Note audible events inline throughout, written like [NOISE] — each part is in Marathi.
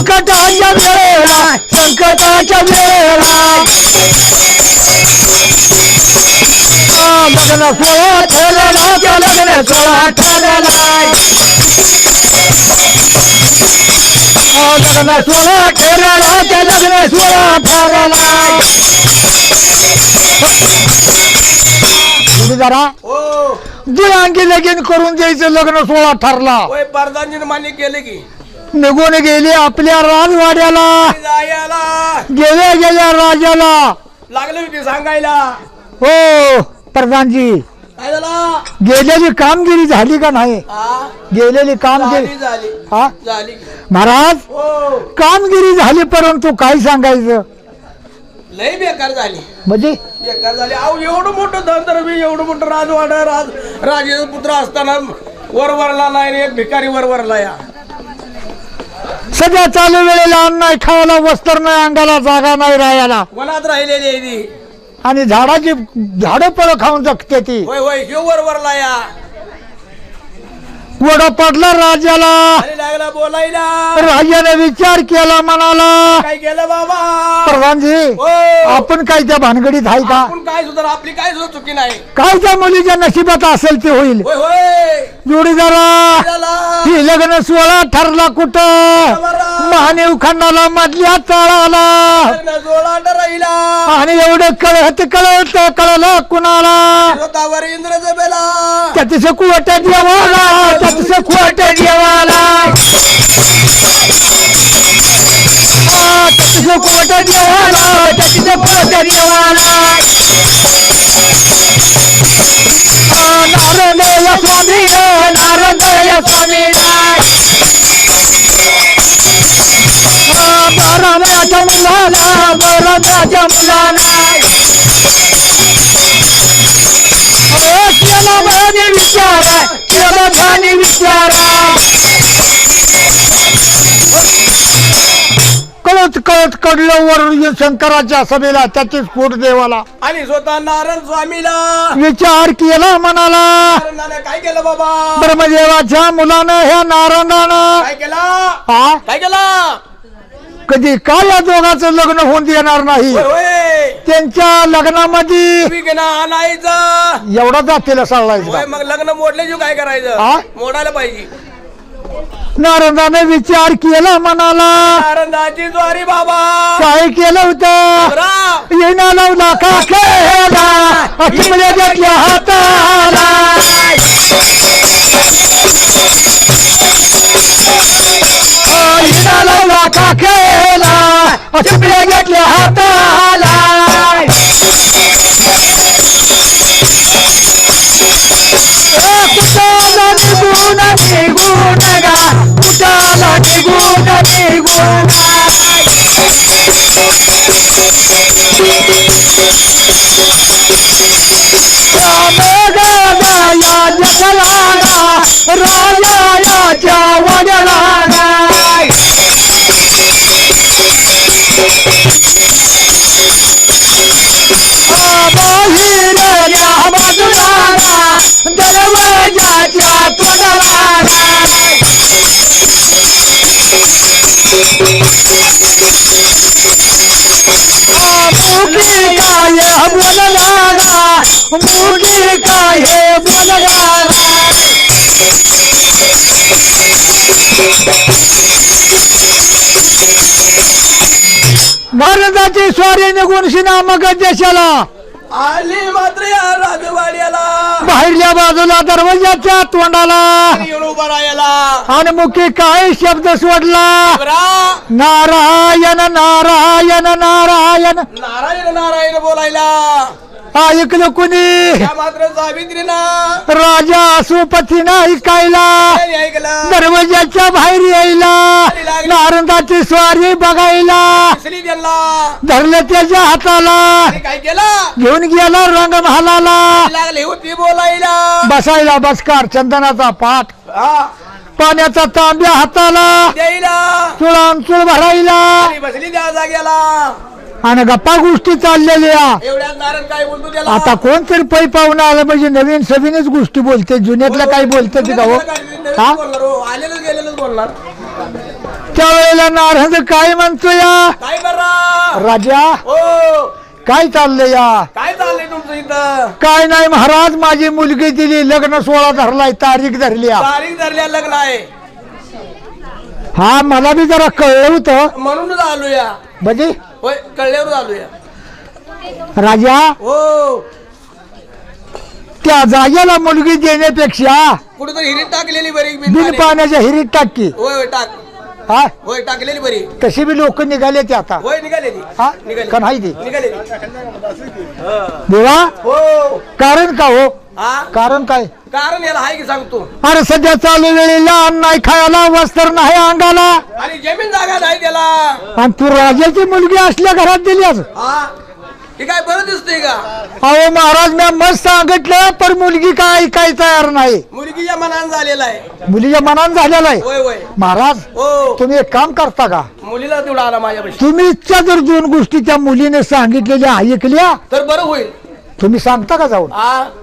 संकटाच्या वेळेला संकटाच्या वेळेला. आ, लग्न सोहळा ठरला त्या लग्न सोहळा ठरला लग्न सोहळा ठरला त्या लग्न सोहळा ठरला जरा. हो. दुयांगी लगीन करून द्यायचं लग्न सोहळा ठरला. होय परदानजीने मान्य केले की. निघून गेले आपल्या राजवाड्याला जायला गेल्या गेल्या राजाला. लागले होते सांगायला. हो प्रधानजी. काय झाला? गेलेली कामगिरी झाली का नाही? हा गेलेली कामगिरी झाली हा महाराज हो. कामगिरी झाली परंतु काय सांगायचं? लय बेकार झाली. म्हणजे बेकार झाली. अहो एवढं मोठं धंतर मी एवढं मोठं राजवाडा राज राजाचा पुत्र असताना वरवरला नाही आणि एक भिकारी वरवरला या. सध्या चालू वेळेला अन्न नाही खायला वस्त्र नाही अंगाला जागा नाही राहायला. वनात राहिलेली आहे ती. आणि झाडाची झाडं पळ खाऊन जगते ती. होय होय ह्यो वरवरला या. वडा पडला राजाला. लागला बोलायला. राजाने विचार केला म्हणाला काय केलं बाबा? प्रधानजी हो. आपण काय त्या भानगडीत आहे का? आपण काय सुद्धा आपली काय सुद्धा चुकी नाही. काय त्या मुलीच्या नशिबात असेल ते होईल? होय होय. जोडीदारा. ही लग्न सोहळा ठरला कुठं? महानेव खंडाला मधल्या तळाला लग्न जोडाट राहिला आणि एवढं कळत कळत कळलं कुणाला? स्वतःवर इंद्र बेला त्याच कुवट देवाला त्याच कुवट देवाला। आ, त्याच देवाला त्याचं कुवट देवाला। नारदय स्वामी नारदय स्वामी बाराव्याच्या मुलाला मुलाला। भानी विचारा कळत कळत कडलं वर शंकराच्या सभेला त्याची स्फोट देवाला. आणि स्वतः नारायण स्वामीला. विचार केला मनाला. नारायणाने काय केलं बाबा? ब्रह्मदेवाच्या मुलानं ह्या नारायणानं. काय केला? हा काय केला? कधी काय या दोघांचं लग्न होऊन देणार नाही? होय होय. त्यांच्या लग्नामध्ये विघ्न आणायचं. एवढा जातीला सांगायचं होय मग लग्न मोडले जीव काय करायचं? हा? मोडायला पाहिजे. नारदाने विचार केला मनाला. नारंदाची ज्वारी बाबा. काय केलं होतं? येणा लावला का? खेळला अचिमले घेतल्या हाताला. येणा लावला का? खेळला अचिमले घेतल्या हाताला. स्वारी निघून नामक देशाला. आली मात्र या राजवाड्याला. बाहेरल्या बाजूला दरवाजाच्या तोंडाला. येऊन उभा राहायला. आणि मुखी काय शब्द सोडला? बरा नारायण नारायण नारायण. नारायण नारायण बोलायला. ऐकलं कुणी? त्या मात्र सावित्रीना राजा असुपतीनं ऐकायला त्यांनी ऐकलं. दरवाजाच्या बाहेर यायला. नारंदाची स्वारी बघायला. दिसली त्यांना धरलं त्याच्या हाताला. आणि काय केलं? घेऊन गेला रंग महालाला लागली होती बोलायला. बसायला बसकार चंदनाचा पाठ. हा. पाण्याचा तांब्या हाताला. द्यायला. चुळान चुळ भरायला. आणि बसली त्या जाग्याला आणि गप्पा गोष्टी चाललेल्या. एवढ्यात नारायण काय बोलतो त्याला? आता कोणतरी पै पाहुणा आलं म्हणजे नवीन सवीनच गोष्टी बोलते जुन्यातल्या काही बोलते ते का हो? हा? बोलणार हो बोलणार. त्यावेळेला नारद काय म्हणतो या? काय बरं? राजा हो. काय चाललंय या? काय चाललंय तुमचं इथं? काय नाही महाराज माझी मुलगी दिली लग्न सोहळा धरलाय तारीख धरली या. तारीख धरल्या लग्न आहे. हा मला बी जरा कळलं होतं. म्हणूनच आलोया. म्हणजे होय कळल्यावर आलोया राजा हो. त्या जागेला मुलगी देण्यापेक्षा कुठेतरी हिरीत टाकलेली बरी बिन. पाण्याच्या हिरीत टाकी होय होय टाक. हा? होय टाकलेली बरी. तशी बी लोक निघाले ते आता. होय निघालेली. हा? निघाली का नाही ते निघालेली. देवा? हो. कारण का हो? हा? कारण काय? कारण याला हाय की सांगतो? अरे सध्या चालू वेळेला अन्न नाही खायला वस्त्र नाही अंगाला. आणि जमीन जागा नाही त्याला. आणि तू राजाची मुलगी असल्या घरात दिलीस हा? हे काय बरं दिसतंय का? अहो महाराज मी मस्त सांगितलं पण मुलगी काय ऐकाय तयार नाही. मुलगीच्या मनान झालेला आहे. मुलीच्या मनान झालेला आहे. होय होय. महाराज हो. तुम्ही एक काम करता का? मुलीला तेवढा आला माझ्यापाशी. तुम्ही इच्छा जर दोन गोष्टी त्या मुलीने सांगितलेल्या ऐकल्या तर बरं होईल. तुम्ही सांगता का जाऊन?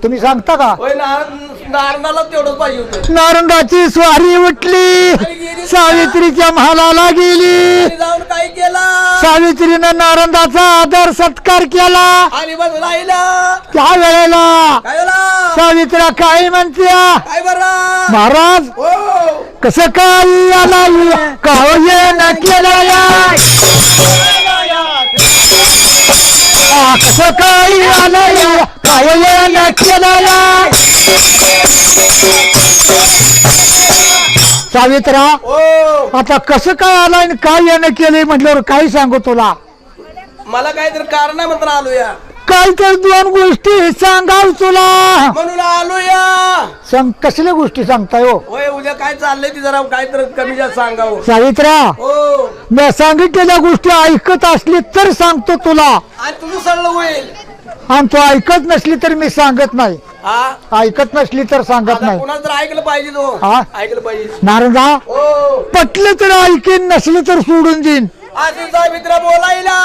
तुम्ही सांगता का? होय नारायण नारायणाला तेवढंच पाहिजे होतं. नारंगाची स्वारी उठली सावित्रीच्या महालाला गेली. आणि जाऊन काय केला? सावित्रीनं नारंगाचा आदर सत्कार केला. आणि बस राहिला. त्या वेळेला काय झाला? सावित्र्या काय म्हणत्या? काय बरं? महाराज हो. कसं काय आला काय न केला याय? कसं काय आलं काय न केला याय? सावित्रा हो. आता कसं काय आलाय आणि काय यानं केलंय म्हटल्यावर काय सांगू तुला. मला काहीतरी कारण आहे म्हणून आलोया. काय तर दोन गोष्टी सांगाव तुला. म्हणून आलोया. सांग कसल्या गोष्टी सांगताय हो? होय उद्या काय चाललंय ती जरा काहीतरी कमी जास्त सांगावं. सावित्रा हो. मी सांगितलेल्या गोष्टी ऐकत असली तर सांगतो तुला. आणि तुझं सरळ होईल. आणि तू ऐकत नसली तर मी सांगत नाही. हा? ऐकत नसली तर सांगत आता नाही. कुणाला तर ऐकलं पाहिजे तो. हा. ऐकलं पाहिजे. नारंगा हो. पटलं तर ऐकेन नसलं तर सोडून देईन. मित्र बोलायला.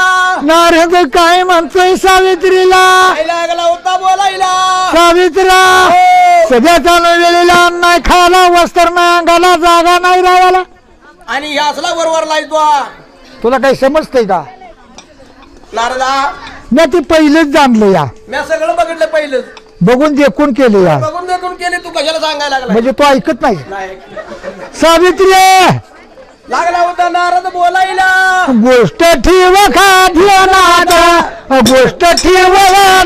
नारंग काय म्हणतोय सावित्रीला? लागला होता बोलायला? सावित्रा हो. सध्या चालू वेळेला अन्न नाही खायला वस्त्र नाही अंगाला जागा नाही राहायला आणि ह्या असला बरोबर लायतो तुला काही समजतंय का? नारदा मी ते पहिलेच जाणलं या. मी सगळं बघितलं पहिलंच. बघून देखून केलं या. बघून देखून केले तू कशाला सांगायला लागला म्हणजे तू ऐकत नाही? सावित्री लागला होता नारद बोलायला. गोष्ट ठेव का ध्यानात? गोष्ट ठेव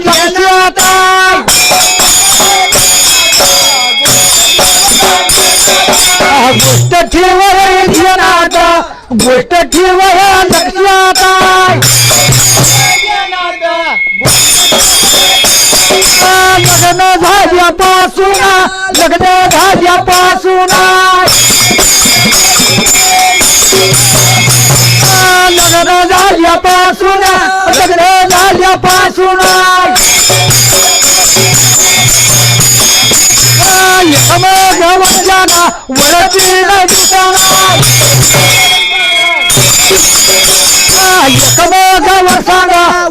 लक्षात गोष्ट ठेव नादा गोष्ट ठेव लक्षात? लग्न झाल्यापासून लग्न झाल्यापासून. लग्न झाल्यापासून लग्न झाल्यापासून मग वरती दिसणार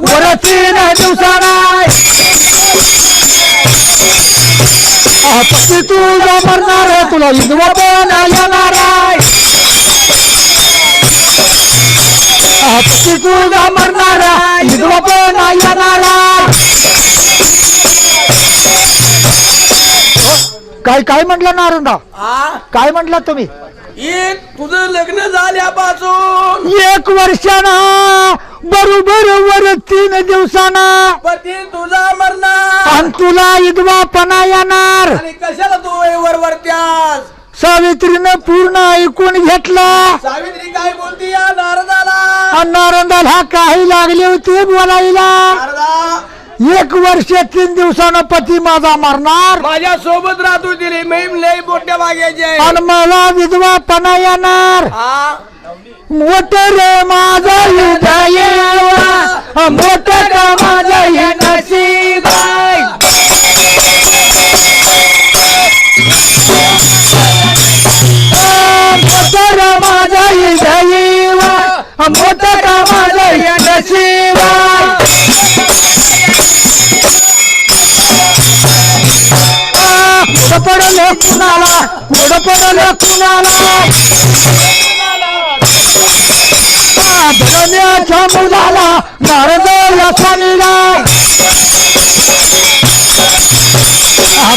वरती पती तुझा मरणार तुला विधवा पण येणार. तुझा मरणार आहे, विधवा पण येणार. आहे. काय काय म्हटलं नारंगा? हा काय म्हटलं तुम्ही? ये तुझं लग्न झाल्यापासून. एक वर्षाना बरोबर वर तीन दिवसाना. पती तुझा मरणार. आणि तुला विधवापणा येणार. आणि कशाला तू वर वरत्यास सावित्रीनं पूर्ण ऐकून घेतला. सावित्री काय बोलती या नारदाला? आणि हा काही लागले होते बोलायला. नारदा. एक वर्ष तीन दिवसानं पती माझा मरणार. माझ्या सोबत राहतो तिने मी लय मोठ्या वाग्याचे आणि मला विधवापणा येणार. हा. मोठ रे माझा हृदय मोठ का माझा हे नशीब आहे. मोठ का पडलं कुणाला पडलं कुणाला मुलाला नारद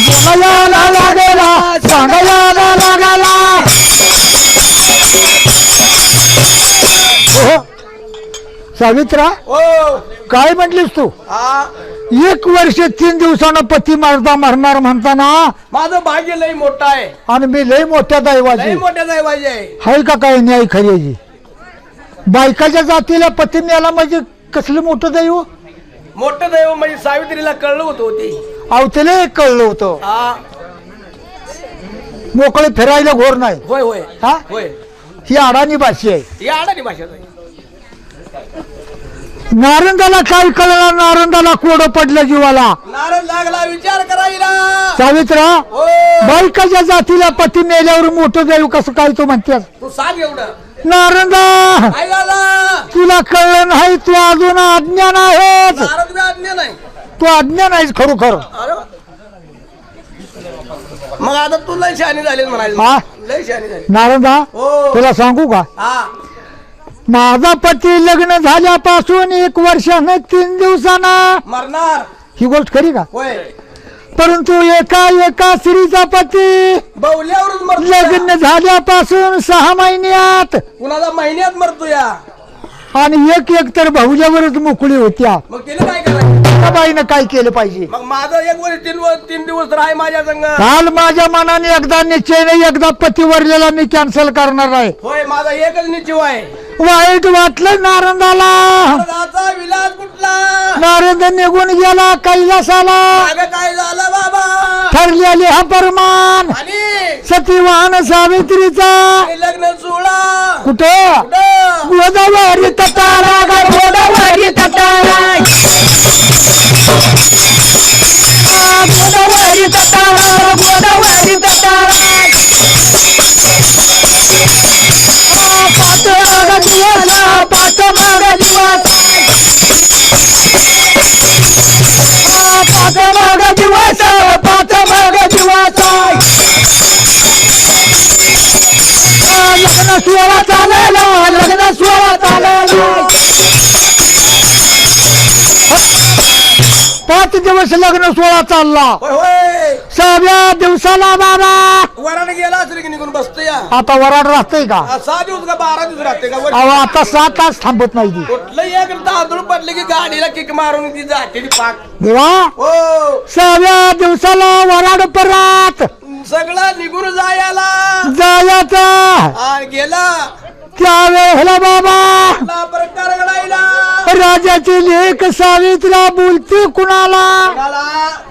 बोलायला लागला सांगायला सावित्रा हो. काय म्हटलीस तू? हा. एक वर्ष तीन दिवसानं पती मारता मरणार म्हणताना माझं भाग्य लई मोठं आहे. आणि मी लय मोठ्या दैवाची लई मोठ्या दैवाची आहे. हाय का काय न्याय खऱ्याची बायकाच्या जातीला पती मिळाला म्हणजे कसलं मोठं दैव? मोठं दैव म्हणजे सावित्रीला कळलं होतं होती. अवतेला एक कळलं होतं. हा. मोकळे फिरायला घोर नाही. होय होय. हा? होय. ही अडाणी भाषी आहे. या अडाणी भाषेत आहे. नारंदाला काय कळलं नारंदाला कोड पडलं जीवाला. नारद लागला विचार करायला सावित्रा हो. बायकाच्या जातीला पती मेल्यावर मोठं दैव कसं काय तो म्हणतेस तू सांग एवढं. नारंदा काय झालं तुला कळलं नाही तू अजून अज्ञान आहेस. नारद बी आज्ञा नाही तू अज्ञान आहेस खरोखर. अरे वा. मग आता तू लय शहाणी झाली हा? म्हणायचं लय शहाणी झाली नारंदा हो. तुला सांगू का? हा. माझा पती लग्न झाल्यापासून एक वर्षानं तीन दिवसानं. मरणार. ही गोष्ट खरी का? होय. परंतु एका एका स्त्रीचा पती बवल्यावरच मरतो लग्न झाल्यापासून सहा महिन्यात. कुणाला महिन्यात मरतो या आणि एक एक तर भाऊजावरच मोकळी होत्या. मग तिने काय करायचं? त्या बाईनं काय केलं पाहिजे? मग माझं एक वर्ष तीन वर तीन दिवस राह माझ्या संग. काल माझ्या मनाने एकदा निश्चयने एकदा पतीवरलेला मी कॅन्सल करणार आहे. होय माझा एकच निश्चय आहे. वाईट वाटलं नारंदाला. नारदाचा विलास कुठला? नारद निघून गेला कैलासाला. मागं काय झालं बाबा? ठरलेले हा परमान. आणि? सतीवान सावित्रीचा. आणि लग्न सोळा कुठं? गोदावरी तटारा गोदावरी गोदावरी तटारा गोदावरी तटारा आ, पाठमाग दिवसा पाठमाग दिवस आ, पाठमाग दिवस पाठमाग दिवस आ, लग्न सोहळा चालेला लग्न सोहळा चालेला पाच दिवस लग्न सोहळा चालला. होय होय. सहाव्या दिवसाला बाबा. वराड गेला असेल की निघून बसतो या? आता वराड राहतय का? आ, सहा दिवस का बारा दिवस राहते का? वर- अहो आता सात तास थांबत नाही ती. कुठलं एक तांदूळ पडले की गाडीला किक मारून ती जाते ती पाक. देवा. हो. सहाव्या दिवसाला वराड परत. सगळं निघून जायला. जायचा. गेला. त्यावेळेला बाबा. कुठला प्रकार घडायला राजाची लेख सावित्रा बोलते कुणाला? कुणाला?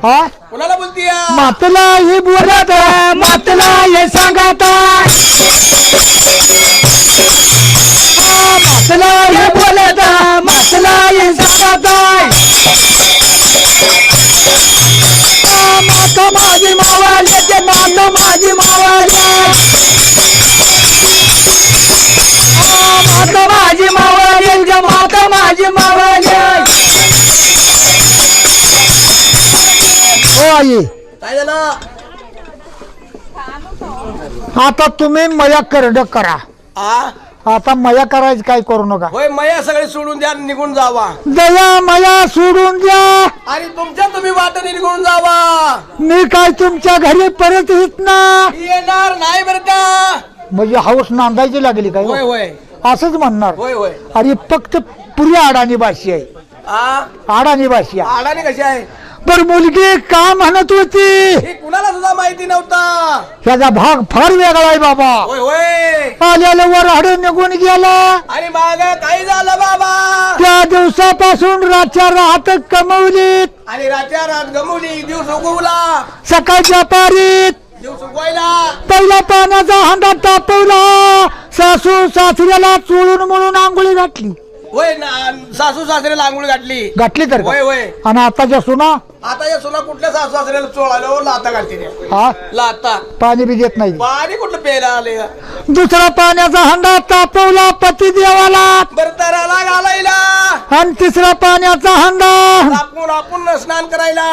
हा? कुणाला बोलती मातला हे बोलत मातला हे सांगत मातला हे बोलत मातला हे सांगत मात माझी मावाली मात माझी मावाली आई. काय झालं? आता तुम्ही मया करड करा. आ? आता मया करायचं काय करू नका. होय मया सगळे सोडून द्या आणि निघून जावा. दया मया सोडून द्या. आणि तुमच्या तुम्ही वाटेने निघून जावा. मी काय तुमच्या घरी परत येत ना? येणार नाही बरं का म्हणजे हाऊस नांदायची लागली काय? होय हो? होय. असंच म्हणणार. होय होय. अरे फक्त पुरी अडाणी भाषी आहे. आ? अडाणी भाषी आहे. अडाणी कशी आहे? बर मुलगी का म्हणत होती? हे कुणाला सुद्धा माहिती नव्हता. ह्याचा भाग फार वेगळा आहे बाबा. होय वर हाडे निघून गेला. आणि माग काय झालं बाबा? त्या दिवसापासून रातच्या राहत कमवलीत. आणि रात्या रात गमवली दिवस उगवला. सकाळच्या पारीत दिवस उगवायला. पहिला पाण्याचा हांडा तापवला. सासू सासऱ्याला चोळून म्हणून आंघोळी घातली. होय ना सासू सासऱ्याला आंघोळ घातली. घातली तर का? होय होय. आणि आताच्या सुना आता या सुना कुठल्या सासू सासऱ्याला चोळायला हो, लाता घालते. हा? लाता पाणी बी देत नाही. पाणी कुठलं प्यायला आले दुसरा पाण्याचा हांडा तापवला पती देवाला. बरं तराला घालायला. आणि तिसरा पाण्याचा हंडा. आपण आपण स्नान करायला.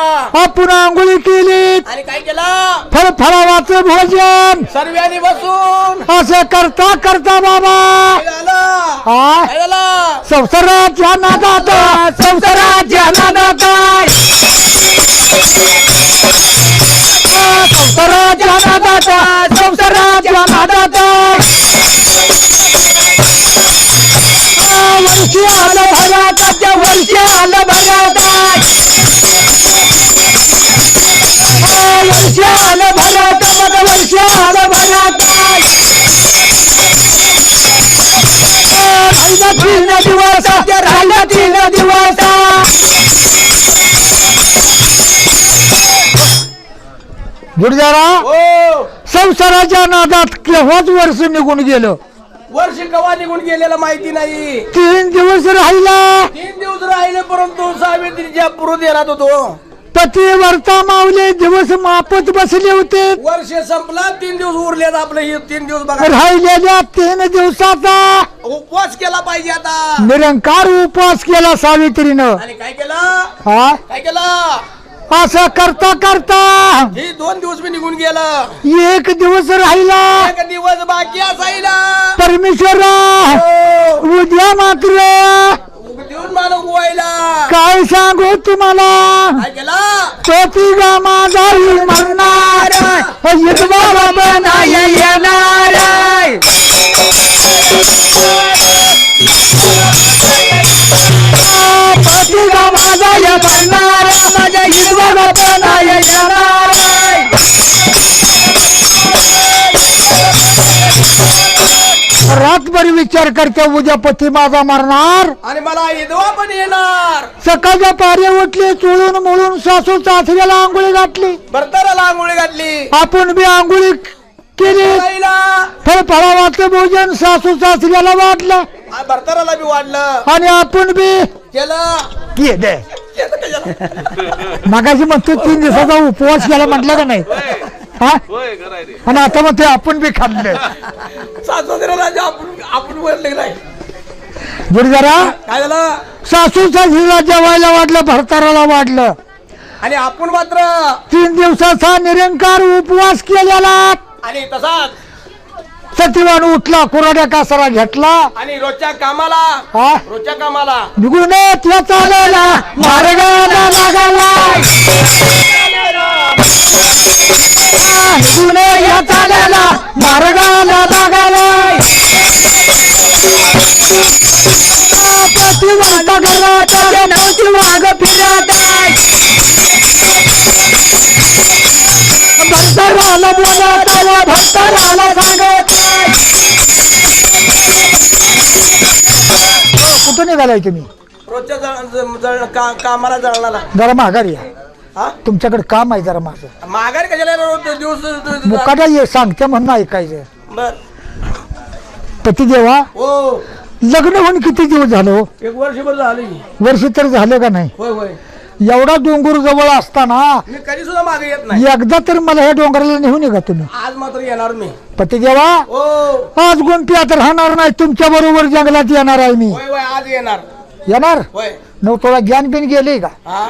आपण आंघोळी केली. आणि काय केलं? फळ फळावाचं भोजन. सर्वांनी बसून. असं करता करता बाबा. काय झालं हा काय झालं संसाराच्या नादात संसाराच्या नादात संसाराच्या नादात संसाराच्या नादात वर्षी आलं भरात वर्षी आलं भरात वर्षी आलं भरात मग वर्षी आलं भरात राहिला तीन दिवस राहिला तीन दिवस गुरुदारा हो. संसाराच्या नादात केव्हाच वर्ष निघून गेलं? वर्ष कवा निघून गेलेलं माहिती नाही. तीन दिवस राहिला. तीन दिवस राहिले परंतु सावित्रीच्या पुरुष येणार होतो. पती वर्ता मावले दिवस मापच बसले होते. वर्ष संपला तीन दिवस उरलेत आपलं हे तीन दिवस बघा. राहिलेल्या तीन दिवसाचा उपवास केला पाहिजे आता. निरंकार उपवास केला सावित्रीनं. आणि काय केलं? हा? काय केलं? असं करता करता हे दोन दिवस मी निघून गेलं. एक दिवस राहिला. एक दिवस बाकी असायला. परमेश्वरा हो. उद्या मात्र देऊन मला उगवायला. काय सांगू तुम्हाला? काय केलं? टोपी गा माझा म्हणणार बनाय येणार. गा माझा म्हणणार रातभर विचार करते उद्या पती माझा मरणार. आणि मला विधवा पण येणार. सकाळच्या पारे उठली चोळून मोळून सासू सासऱ्याला आंघोळी घातली. भरताराला आंघोळी घातली. आपण बी आंघोळी केली. फळ फळावाचं भोजन सासू सासऱ्याला वाटलं. भरताराला बी वाढलं आणि आपण बी केलं? [LAUGHS] मगाशी म्हणतो तीन दिवसाचा उपवास केला म्हटलं का नाही? हा? आणि आता म्हणतोय आपण बी खाल्लं. सासऱ्याला जे आपण बरं जरा. काय झालं? सासू सासरीला जेवायला वाटलं भरताराला वाढलं. आणि आपण मात्र तीन दिवसाचा निरंकार उपवास केलेला. आणि तसाच सतीवान उठला कुराड्या कासारा घेतला. आणि रोजच्या कामाला हा? रोजच्या कामाला. निघून येत या चालायला मार्गाला लागायला. निघून या चालायला मार्गाला लागायला. प्रतिवाद घरात नवती वाघ फिरत भक्तराला बोलत भक्तराला सांगत कुठं निघालाय तुम्ही? रोजच्या जळ- ज- जळ- का- कामाला जळणाला जरा माघारी या. हा? तुमच्याकडे काम आहे जरा माझं. माघारी कशाला येणार रोज दिवस मुकाटा ये सांगते म्हणून ऐकायचं. बर. पतिदेवा हो. लग्न होऊन किती दिवस झालो? एक वर्षभर झाली. वर्ष तर झालं का नाही? होय होय. एवढा डोंगर जवळ असताना मी कधी सुद्धा मागे येत नाही. एकदा तर मला ह्या डोंगराला नेऊन का तुम्ही. आज मात्र येणार मी. पतिदेवा हो. आज गुंपियात राहणार नाही तुमच्या बरोबर जंगलात येणार आहे मी. होय होय आज येणार. येणार? होय. नऊ थोडा ज्ञान बिन गेले का? हा.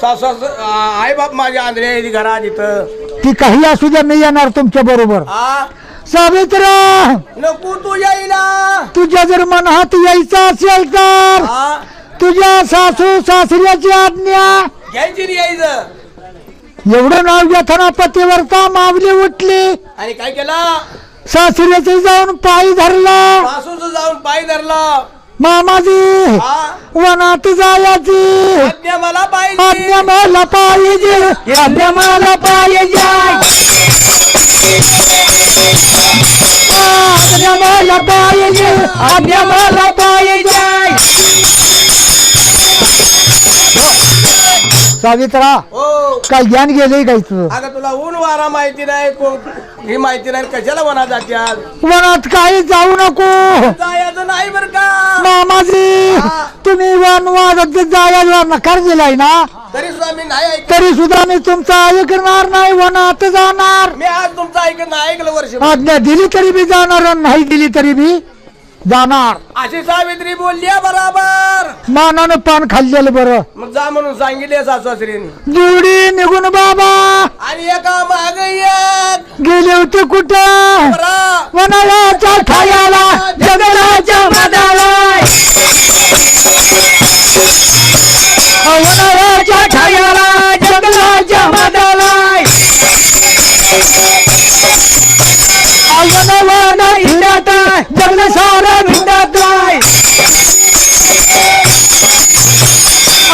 सास आई बाप माझ्या आंध्रे आहे घरात इथं. ती काही असू द्या मी येणार तुमच्या बरोबर. हा सावित्रा! नको तू येईना तुझ्या जर मनात यायचं असेल तर हा तुझ्या सासू सासऱ्याची आज्ञा. घ्यायची नाही यायचं एवढं नाव घेताना पतीवरता मावली उठली? आणि काय केलं? सासऱ्याचे जाऊन पायी धरला. सासूच जाऊन पाय धरला. मामाजी हा? वनात जायची. आज्ञा मला पाहिजे. आज्ञा मला पाहिजे. आज्ञा मला पाहिजे. आज्ञा मला पाहिजे. आज्ञा मला पाहिजे. सावित्रा हो. काय ज्ञान गेले काय तुझं अगं तुला ऊन वारा माहिती नाही को- ही माहिती नाही कशाला वना जात्यात वनात काही जाऊ नको. जायचं नाही बर का? मामाजी तुम्ही वन वाजत जायला नकार दिलाय ना? तरी सुद्धा मी नाही ऐक तरी सुद्धा मी तुमचा ऐकणार नाही वनात जाणार. मी आज तुमचं ऐकत नाही ऐकलं वर्ष आज्ञा दिली तरी बी जाणार आणि नाही दिली तरी बी जाणार. अशी सावित्री बोलली बराबर. मानानं पान खाल्लेलं बरं. मग जा म्हणून सांगितले सासुसासरीने. जुडी निघून बाबा. आणि एका माग एक. गेले होते कुठं? बरा. वनाळ्याच्या ठायाला जंगलाच्या मधाला वनाळ्याच्या ठायाला जंगलाच्या मधाला वन वन सारा भिंडत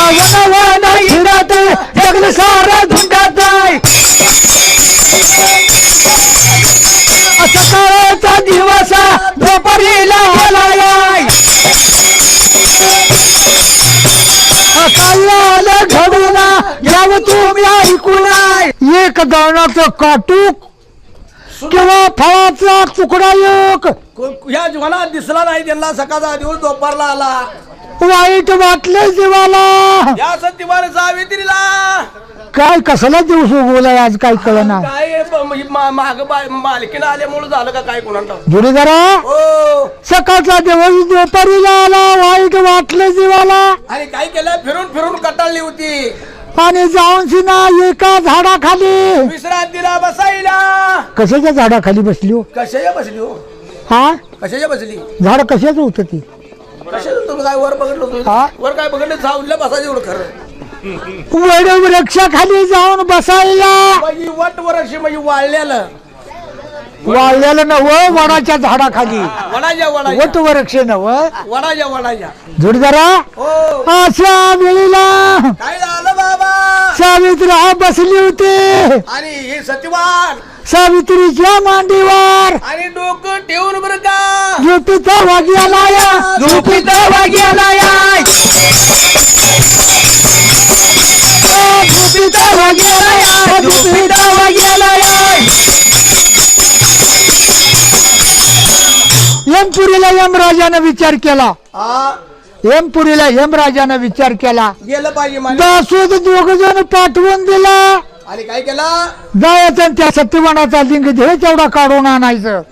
वन वन हिंडत जंगल सारा धुंडत सकाळचा दिवस दुपारीला आलाय. काल्याला घडून घ्याव तुम्ही ऐकून एक दाण्याचं काटूक किंवा फळाचा तुकडा एक. या जीवनात दिसला नाही त्यांना सकाळचा दिवस दुपारला आला. वाईट वाटले जीवाला. या काय कसला दिवस उगवलाय आज काय कळना. काय ब- मा- माग बा- मालकीनं आल्यामुळे झालं का काय कोणाला जोडीदारा हो. सकाळचा दिवस दुपारीला आला वाईट वाटलं जीवाला. आणि काय केलं? फिरून फिरून कटाळली होती. आणि जाऊन सिना एका झाडाखाली. विश्रांतीला बसायला. कशाच्या झाडाखाली बसली हो? कशाच्या बसली हो? हा? कशाच्या बसली? झाड कशाच होत ती? कशाचं तुम्ही काय वर बघितलं होतं? हा? वर काय बघितलं? बसायचं एवढं खरं. वड वृक्षाखाली जाऊन बसायला. म्हणजे वट वर अशी म्हणजे वाळलेलं. वाळलेलं नव वडाच्या झाडाखाली. वडाच्या वडाच्या. वट वृक्ष नव. वडाच्या वडाच्या. जोडीदारा हो. अशा वेळेला काय झालं बाबा? सावित्री बसली होती. आणि हे सत्यवान सावित्रीच्या मांडीवर. आणि डोकं ठेवून बरं का? झोपीचा वाग्याला या झोपीचा वाग्याला या झोपीचा वाग्याला या झोपीचा वाग्याला या यमपुरीला यमराजानं विचार केला. हा. यमपुरीला यमराजानं विचार केला. गेलं पाहिजे दासोद दोघ जण पाठवून दिला. आणि काय केलं? जायचं आणि त्या सत्यवानाचा लिंग धे तेवढा काढून आणायचं.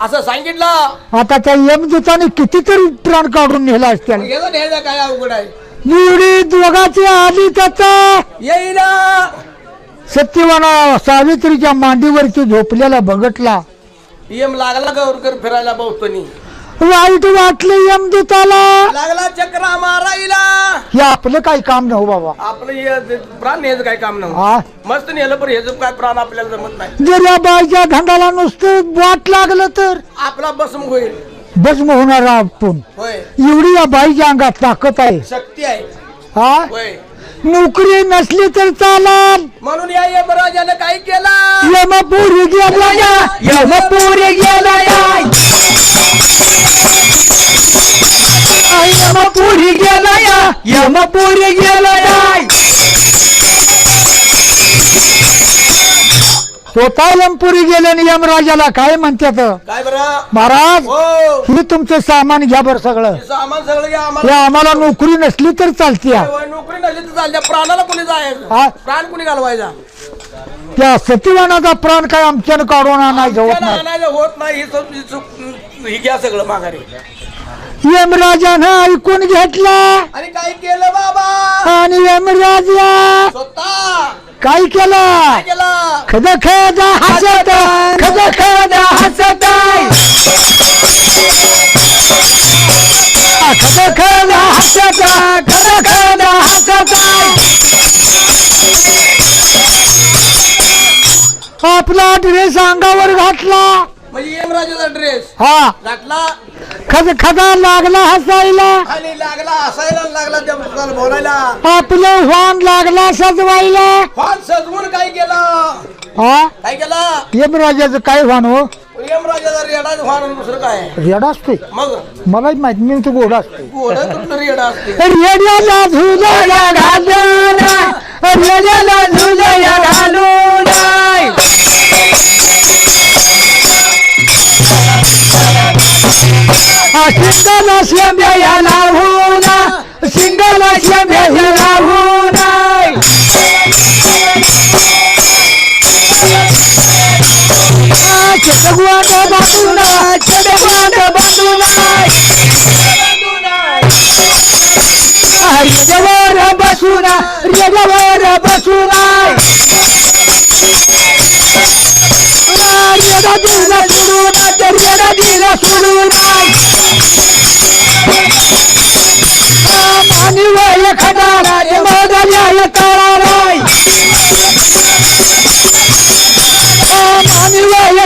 असं सांगितलं. आता त्या यमदूताने कितीतरी प्राण काढून नेला असत्या गेलं न्यायचं काय अवघड आहे? निवडी दोघाची आली त्याचा. येईना. सत्यवाना सावित्रीच्या मांडीवरती झोपलेला बघटला. यम लागला गौरकर फिरायला बहुतनी. वाईट वाटले यमदूताला लागला चक्रा मारायला. हे आपलं काही काम नाही हो बाबा. आपलं हे प्राण न्यायचं काय काम नव्हतं हा. मस्त नेलं पण ह्याचं काय प्राण आपल्याला जमत नाही. जर या बाईच्या धंदाला नुसतं वाट लागलं तर. आपला बसम होईल. भस्म होणार आपण. होय. एवढी या बाईच्या अंगात ताकद आहे. शक्ती आहे. हा? होय. नोकरी नसली तर चालाल. म्हणून या यमराजानं काय केलं? यमपुरी गेला या यमपुरी गेला या यमपुरी गेला या यमपुरी गेला या स्वतः गेले आणि यमराजाला काय म्हणतात? काय बरं? महाराज हो. हे तुमचं सामान घ्या बरं सगळं. सामान सगळं घ्या हे आम्हाला आम्हाला नोकरी नसली तर चालते नोकरी नसली तर चालते प्राणाला कोणी जायचं हा. प्राण कोणी घालवायचा? त्या सतीवानाचा प्राण काय आमच्यानं काढून आणायचं होत नाही. आणायला होत नाही. ही ही चूक- ही घ्या सगळं माघारी. यमराजानं ऐकून घेतला. आणि काय केलं बाबा? आणि यमराजा स्वतः. काय केलं? केलं? खद खद हसत खद खद हसत खद खद हसत खद खद हसत आपला ड्रेस अंगावर घातला. म्हणजे यमराजाचा ड्रेस हा. घातला. खद खदा लागला हसायला. आणि लागला हसायला लागला त्या पुस्तकाला बोलायला. आपलं वाण लागला सजवायला. फार सजवून काय केलं? हा? काय केलं? यमराजाचं काय वाण हो? यमराजाचा रेडा फार दुसरं काय? रेडा असते मग? मलाही माहीत मी तो घोडा असते घोड रेडा असते रेड्याला झुलया घालून रेड्याला झुलया घालून शिंगल शेंब्या लावून शिंगल शेंब्या लावून. चटगुवाट बांधून चटगुवाट बांधून. रेजवर बसून रेजवर बसून. रेडा दिला सोडून ते रेडा दिला सोडून मानी वय खडारा मोदल्या तळाराय मानी वय